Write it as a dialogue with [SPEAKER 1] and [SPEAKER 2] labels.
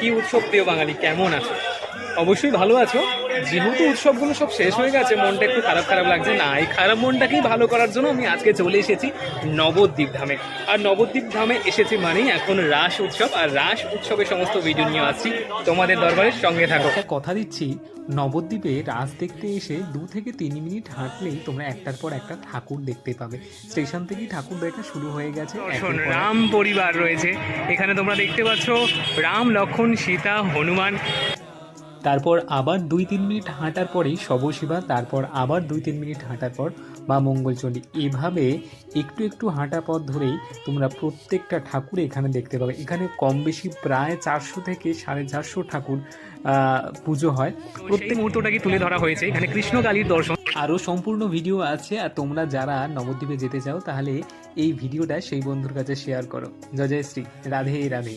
[SPEAKER 1] কি উৎসব প্রিয় বাঙালি? কেমন আছো? অবশ্যই ভালো আছো। যেহেতু উৎসবগুলো সব শেষ হয়ে গেছে, মনটা একটু খারাপ খারাপ লাগছে। না, এই খারাপ মনটাকেই ভালো করার জন্য আমি আজকে চলে এসেছি নবদ্বীপ ধামে। আর নবদ্বীপ ধামে এসেছি মানেই এখন রাস উৎসব। আর রাস উৎসবের সমস্ত ভিডিও নিয়ে আসছি। তোমাদের দরবারের সঙ্গে থাকো।
[SPEAKER 2] কথা দিচ্ছি নবদ্বীপে রাস দেখতে এসে দু থেকে তিন মিনিট হাঁটলেই তোমরা একটার পর একটা ঠাকুর দেখতে পাবে। স্টেশন থেকেই ঠাকুর দেখা শুরু হয়ে গেছে।
[SPEAKER 1] রাম পরিবার রয়েছে। এখানে তোমরা দেখতে পাচ্ছ রাম লক্ষণ সীতা হনুমান।
[SPEAKER 2] তারপর আবার দুই তিন মিনিট হাঁটার পরেই শবশিবা তারপর আবার দুই তিন মিনিট হাঁটার পর মা মঙ্গলচণ্ডী। এভাবে একটু একটু হাঁটা পথ ধরেই তোমরা প্রত্যেকটা ঠাকুর এখানে দেখতে পাবে। এখানে কম বেশি প্রায় চারশো থেকে সাড়ে চারশো ঠাকুর পুজো হয়।
[SPEAKER 1] প্রত্যেক মুহূর্তটাকে তুলে ধরা হয়েছে। এখানে কৃষ্ণ কালীর দর্শন।
[SPEAKER 2] আরও সম্পূর্ণ ভিডিও আছে আর তোমরা যারা নবদ্বীপে যেতে চাও তাহলে এই ভিডিওটা সেই বন্ধুর কাছে শেয়ার করো। জয় জয় শ্রী। রাধে রাধে।